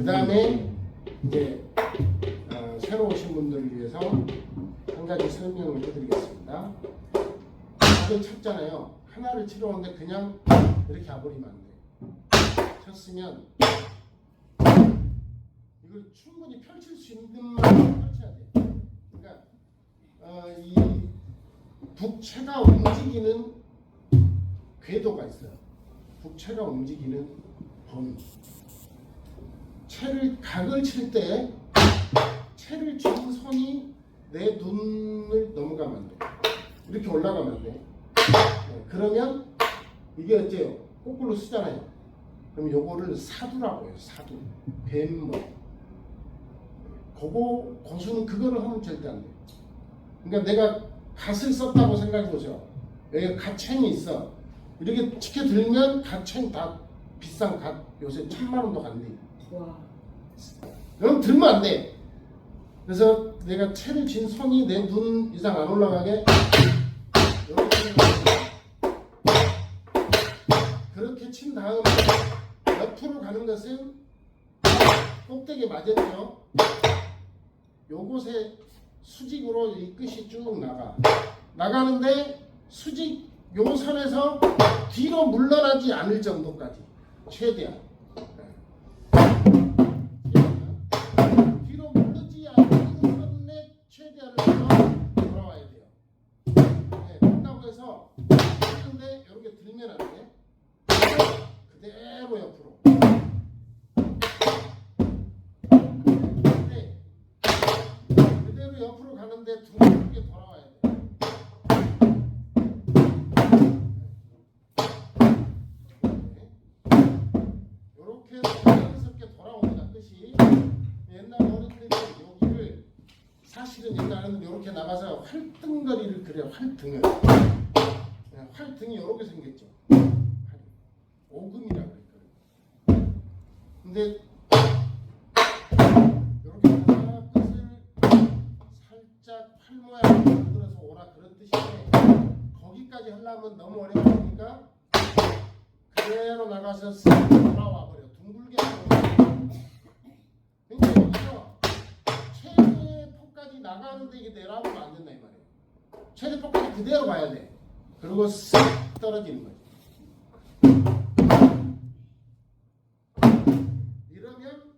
그 다음에 이제 어, 새로 오신 분들을 위해서 한 가지 설명을 해드리겠습니다. 다들 쳤잖아요. 하나를 치러 오는데 그냥 이렇게 와버리면 안 돼. 쳤으면 이걸 충분히 펼칠 수 있는 만큼 펼쳐야 돼. 그러니까 어, 이 북채가 움직이는 궤도가 있어요. 북채가 움직이는 범위. 채를 각을 칠 때 채를 쥔 선이 내 눈을 넘어가면 안 돼. 이렇게 올라가면 안 돼. 네, 그러면 이게 어째요? 거꾸로 쓰잖아요. 그럼 요거를 사두라고 해요. 사두. 뱀머. 그거 고수는 그거를 하면 절대 안 돼. 그러니까 내가 갓을 썼다고 생각해 보세요. 여기 갓챙이 있어. 이렇게 치켜 들면 갓챙 다 비싼 갓 요새 천만 원도 간대. 와. 그럼 들면 안 돼. 그래서 내가 채를 쥔 손이 내 눈 이상 안 올라가게 그렇게 친 다음에 옆으로 가는 것은 꼭대기 맞았죠. 요곳에 수직으로 이 끝이 쭉 나가. 나가는데 수직 요 선에서 뒤로 물러나지 않을 정도까지 최대한. 뒤로 물르지 않는 선에 최대한을 해서 돌아와야 돼요. 네, 그렇다고 해서 하는데 이렇게 들면 안 돼. 그대로 옆으로. 네. 그대로 옆으로 가는데 둥 이렇게 나가서 활등거리를 그려 활등을 네, 활등이 이렇게 생겼죠. 활. 오금이라 그랬거든요. 근데 이렇게 하나 끝을 살짝 활 모양으로 만들어서 오라 그런 뜻인데 거기까지 하려면 너무 어려우니까 그대로 나가서 쓱 돌아와 버려 나가는데 이게 내려가면 안 된다 이 말이에요. 최대 폭까지 그대로 가야 돼. 그리고 쓱 떨어지는 거지. 이러면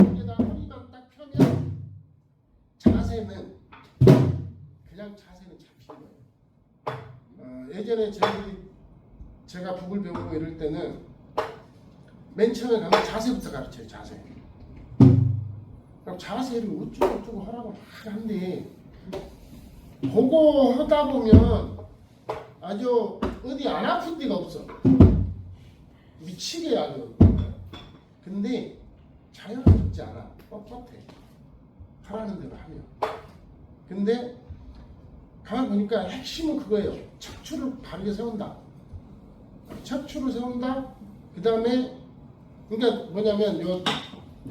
여기다 허리만 딱 펴면 자세는 그냥 자세는 잡히는 거예요. 어, 예전에 저희 제가 북을 배우고 이럴 때는 맨 처음에 가면 자세부터 가르쳐요 자세 자세를 저쩌고 하라고 막 하는데 그거 하다 보면 아주 어디 안 아픈 데가 없어. 미치게 아주. 근데 자연스럽지 않아. 뻣뻣해. 하라는 대로 하면. 근데 가만 보니까 핵심은 그거예요. 척추를 바르게 세운다. 척추를 세운다. 그 다음에 그러니까 뭐냐면 요,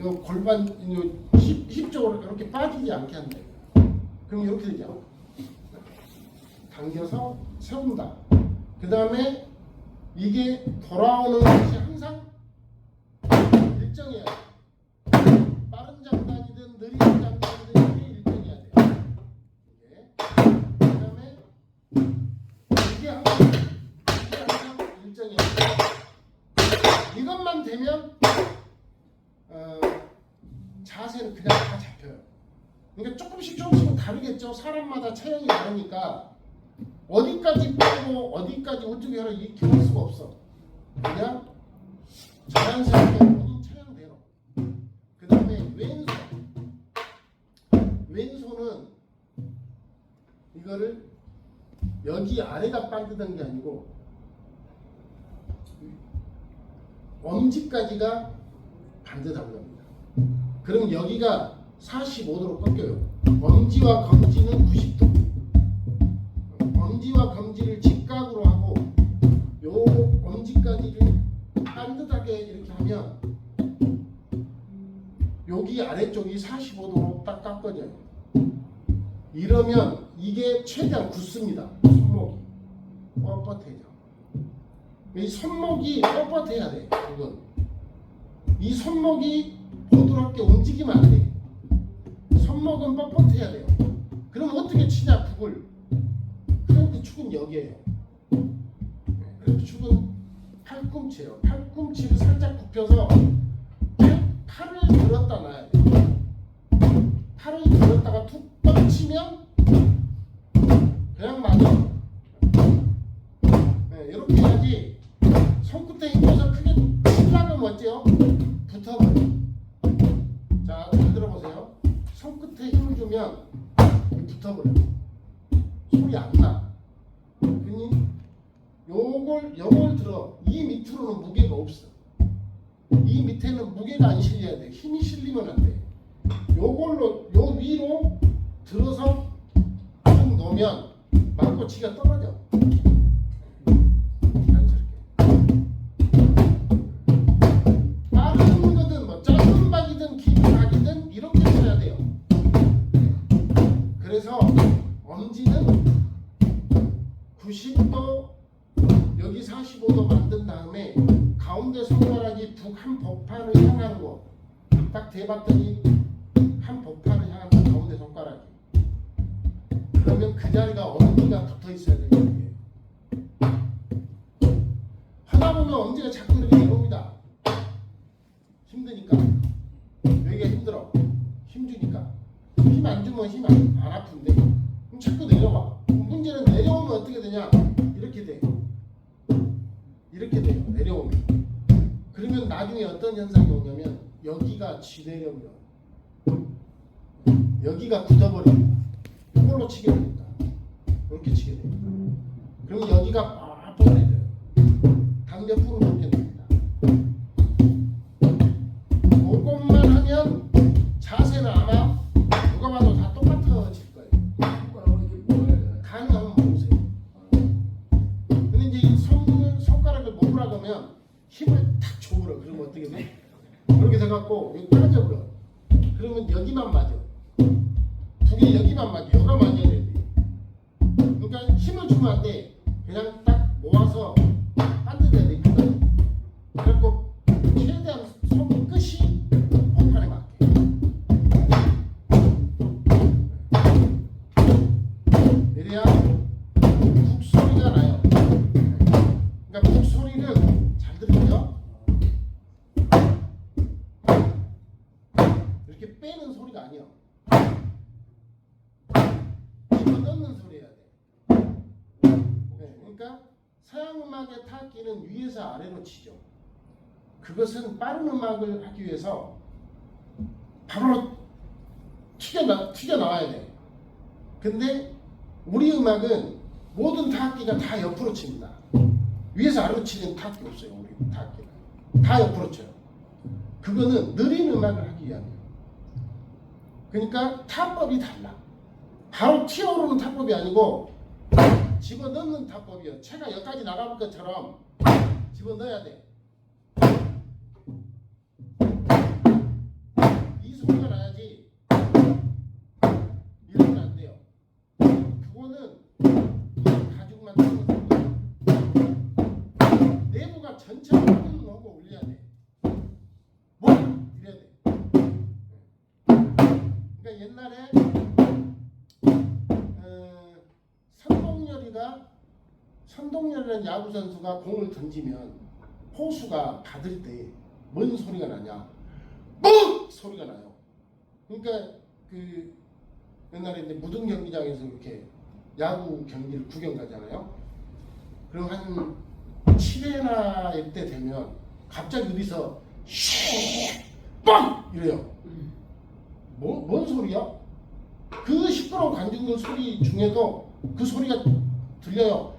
요 골반 요 힙 힙 쪽으로 이렇게 빠지지 않게 한다. 그럼 이렇게 되죠. 당겨서 세운다. 그 다음에 이게 돌아오는 것이 항상 일정해야 돼. 빠른 장단이든 느린 장단이든 이게 일정해야 돼요. 이게. 그 다음에 이게 항상 이게 항상 일정해야 돼. 이것만 되면 어, 그냥 다 잡혀요. 그러니까 조금씩 조금씩 다르겠죠. 사람마다 체형이 다르니까 어디까지 빼고 어디까지 어떻게 하라 이렇게 할 수가 없어. 그냥 자연스럽게 본인 체형대로. 그 다음에 왼손. 왼손은 이거를 여기 아래가 반듯한 게 아니고 엄지까지가 반듯하고 합니다. 그럼 여기가 45도로 꺾여요. 엄지와 검지는 90도. 엄지와 검지를 직각으로 하고 요 엄지까지를 반듯하게 이렇게 하면 여기 아래쪽이 45도로 딱 깎아져요. 이러면 이게 최대한 굳습니다. 손목이 뻣뻣해져. 이 손목이 뻣뻣해야 돼. 이건 이 손목이 부드럽게 움직이면 안 돼. 손목은 뻣뻣해야 돼요. 그럼 어떻게 치냐 북을? 그럼 그 축은 여기에요. 그래서 축은 팔꿈치예요. 팔꿈치를 살짝 굽혀서 주면 붙어버려. 소리 안 나. 그니 요걸 요걸 들어 이 밑으로는 무게가 없어. 이 밑에는 무게가 안 실려야 돼. 힘이 실리면 안 돼. 요걸로 요 위로 들어서 쭉 놓으면 맞고치가 떨어져. 딱 대봤더니 한 법판을 향한다 가운데 손가락이. 그러면 그 자리가 엄지가 붙어 있어야 돼요. 이게. 하다 보면 엄지가 자꾸 이렇게 내려옵니다. 힘드니까 여기가 힘들어. 힘주니까 힘 안 주면 힘 안 아픈데 그럼 자꾸 내려와. 문제는 내려오면 어떻게 되냐? 이렇게 돼. 이렇게 돼요. 내려오면. 그러면 나중에 어떤 현상이 오냐면 지내려면 여기가 굳어버립니다. 이걸로 치게 됩니다. 이렇게 치게 됩니다. 그러면 여기가 빡빡해져요. 당대풀은 그렇게 됩니다. 여기만 맞아. 여기가 맞아야 돼. 그러니까 힘을 주면 안 돼. 그냥 딱 모아서 돼. 끝까지. 그래갖고 최대한 손 끝이 법판에 맞게. 이래야 북 소리가 나요. 그러니까 북 소리는 잘 들리죠? 이렇게 빼는 소리가 아니야. 집 어 넣는 소리야 돼. 네, 그러니까 서양 음악의 타악기는 위에서 아래로 치죠. 그것은 빠른 음악을 하기 위해서 바로 튀겨 튀겨 나와야 돼. 근데 우리 음악은 모든 타악기가 다 옆으로 칩니다. 위에서 아래로 치는 타악기 없어요. 우리 타악기는 다 옆으로 쳐요. 그거는 느린 음악을 하기 위함이에요. 그러니까 타법이 달라. 바로 튀어오르는 타법이 아니고 집어 넣는 타법이에요. 채가 여기까지 나가는 것처럼 집어 넣어야 돼. 이 소리가 나야지. 이러면 안 돼요. 그거는 이 가죽만 소리야. 내부가 전체가 하고 올려야 돼. 뭐? 이래야 돼. 그러니까 옛날에 선동열이라는 야구 선수가 공을 던지면 포수가 받을 때 뭔 소리가 나냐? 뻑 소리가 나요. 그러니까 그 옛날에 이제 무등 경기장에서 이렇게 야구 경기를 구경 가잖아요. 그럼 한 7회나 때 되면 갑자기 어디서 슉뻥 이래요. 뭐, 뭔 소리야? 그 시끄러운 관중들 소리 중에도 그 소리가 들려요.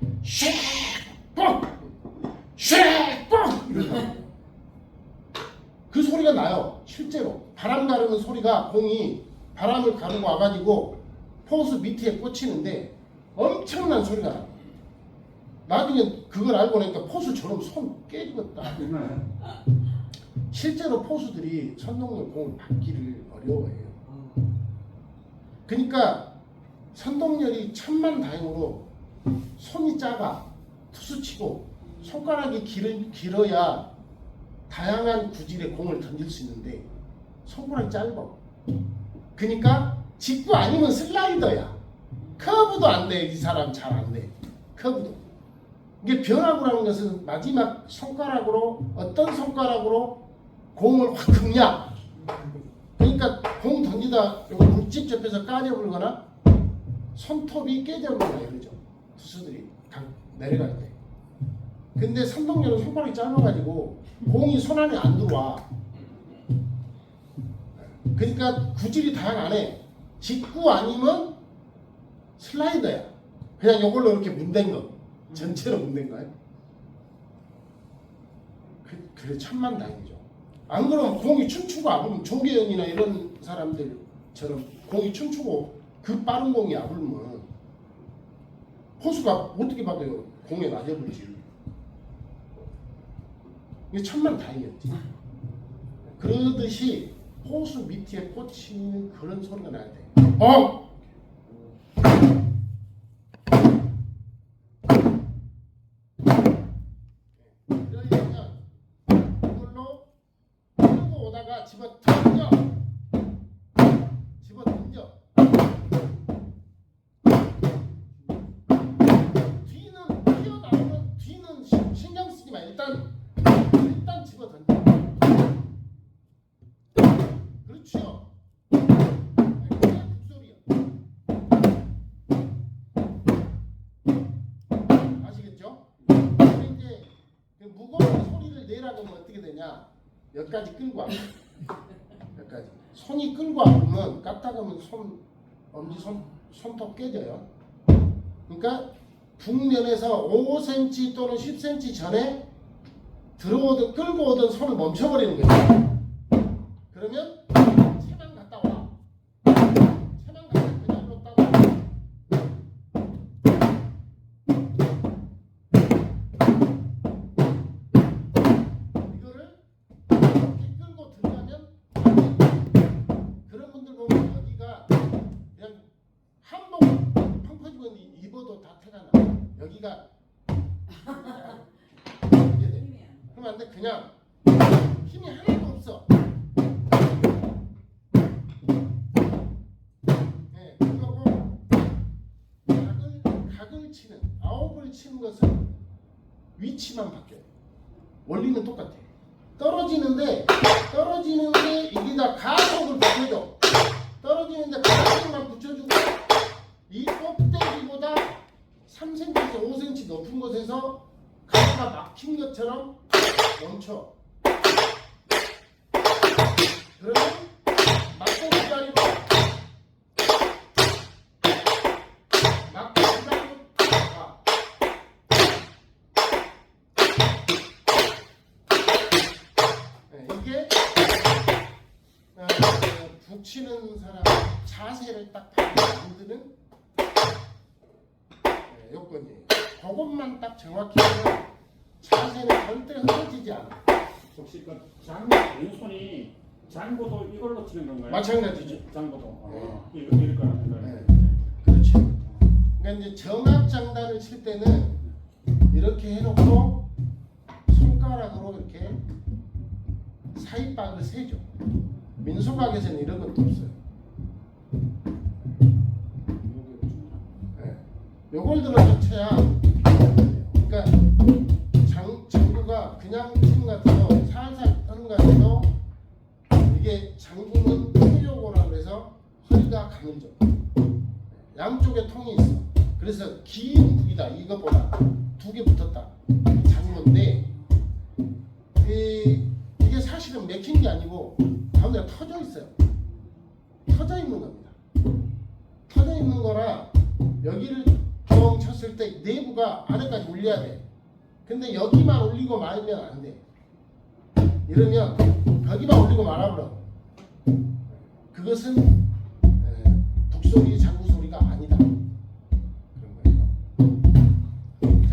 슉뻥 이러요. 그 소리가 나요. 실제로 바람 가르는 소리가 공이 바람을 가르고 와가지고 포수 밑에 꽂히는데 엄청난 소리가 나요. 나중에 그걸 알고 나니까 포수처럼 손 깨지겠다. 실제로 포수들이 선동열 공을 받기를 어려워해요. 그러니까 선동열이 천만 다행으로 손이 작아 투수치고 손가락이 길, 길어야 다양한 구질의 공을 던질 수 있는데 손가락이 짧아. 그러니까 직구 아니면 슬라이더야. 커브도 안 돼. 이 사람 잘 안 돼. 커브도. 이게 변화구라는 것은 마지막 손가락으로 어떤 손가락으로 공을 확 긁냐. 그러니까 공 던지다 물집 접해서 까져불거나 손톱이 깨져버리거나 이러죠. 투수들이 강- 내려갈 때. 근데 삼동력은 손가락이 짧아가지고 공이 손 안에 안 들어와. 그러니까 구질이 다양하네. 직구 아니면 슬라이더야. 그냥 이걸로 이렇게 문댄 거. 전체로 문댄 거야. 그, 그래 천만 다행이죠. 안 그러면 공이 춤추고 아부면 조계현이나 이런 사람들처럼 공이 춤추고 그 빠른 공이 아부면 포수가 어떻게 받아요? 공에 맞아버리지. 이게 천만 다행이었지. 그러듯이 호수 밑에 꽂히는 그런 소리가 나야 돼. 어? 어떻게 되냐? 여기까지 끌고 와. 여기까지. 손이 끌고 와보면 까딱하면 손 엄지 손 손톱 깨져요. 그러니까 북면에서 5cm 또는 10cm 전에 들어오든 끌고 오든 손을 멈춰버리는 거예요. 그러면 나. 여기가 이게 돼. 그럼 안 돼. 그냥 힘이 하나도 없어. 네, 그거고 각을 각을 치는 아홉을 치는 것은 위치만 바뀌어요. 원리는 똑같아. 떨어지는데 떨어지는데 이게 다 가속을 것처럼 멈춰. 그러면 막고 기다리고 막고 기다리고 가. 네, 이게 어, 북치는 사람 자세를 딱 만드는 네, 요건이에요. 그것만 딱 정확히 하면 자세는 절대 흐려지지 않아. 혹시 그 장구 왼손이 장구도 이걸로 치는 건가요? 마찬가지죠. 장구도 네. 아, 이거 이럴 거라. 네. 그렇죠. 그러니까 이제 정합 장단을 칠 때는 이렇게 해놓고 손가락으로 이렇게 사이박을 세죠. 민속학에서는 이런 것도 없어요. 네. 요걸 들어서 쳐야 그냥 것 같아도 살살 떠는 것 같아도 이게 장구는 통요고라 그래서 허리가 가늘죠. 양쪽에 통이 있어. 그래서 긴 북이다 이것보다 두 개 붙었다 장구인데 이, 이게 사실은 맥힌 게 아니고 가운데가 터져 있어요. 터져 있는 겁니다. 터져 있는 거라 여기를 뻥 쳤을 때 내부가 아래까지 올려야 돼. 근데 여기만 올리고 말면 안 돼. 이러면 여기만 올리고 말아버려. 그것은 북소리 장